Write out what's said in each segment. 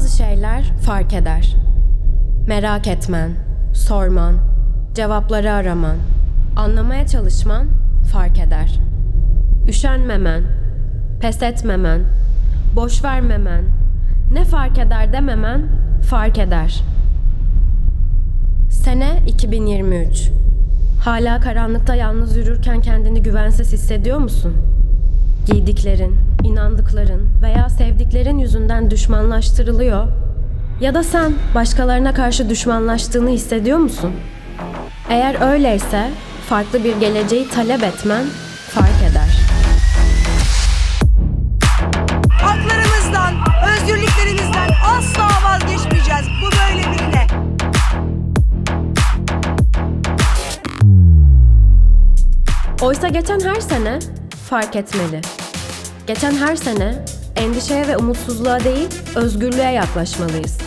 Bazı şeyler fark eder. Merak etmen, sorman, cevapları araman, anlamaya çalışman fark eder. Üşenmemen, pes etmemen, boş vermemen, ne fark eder dememen fark eder. Sene 2023. Hala karanlıkta yalnız yürürken kendini güvensiz hissediyor musun? Giydiklerin, inandıkların veya sevdiklerin yüzünden düşmanlaştırılıyor ya da sen başkalarına karşı düşmanlaştığını hissediyor musun? Eğer öyleyse farklı bir geleceği talep etmen fark eder. Haklarımızdan, özgürlüklerimizden asla vazgeçmeyeceğiz. Bu böyle birine. Oysa geçen her sene fark etmeli. Geçen her sene endişeye ve umutsuzluğa değil, özgürlüğe yaklaşmalıyız.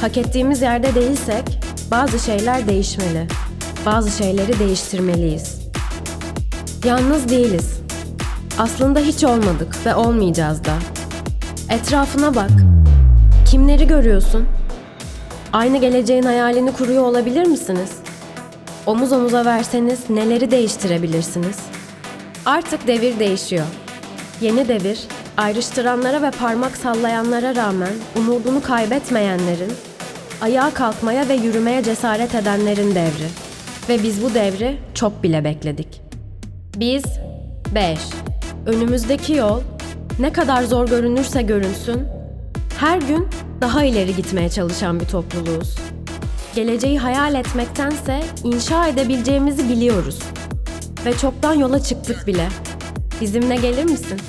Hak ettiğimiz yerde değilsek bazı şeyler değişmeli. Bazı şeyleri değiştirmeliyiz. Yalnız değiliz. Aslında hiç olmadık ve olmayacağız da. Etrafına bak. Kimleri görüyorsun? Aynı geleceğin hayalini kuruyor olabilir misiniz? Omuz omuza verseniz neleri değiştirebilirsiniz? Artık devir değişiyor. Yeni devir, ayrıştıranlara ve parmak sallayanlara rağmen umudunu kaybetmeyenlerin, ayağa kalkmaya ve yürümeye cesaret edenlerin devri. Ve biz bu devri çok bile bekledik. Biz 5. Önümüzdeki yol ne kadar zor görünürse görünsün, her gün daha ileri gitmeye çalışan bir topluluğuz. Geleceği hayal etmektense inşa edebileceğimizi biliyoruz. Ve çoktan yola çıktık bile. Bizimle gelir misin?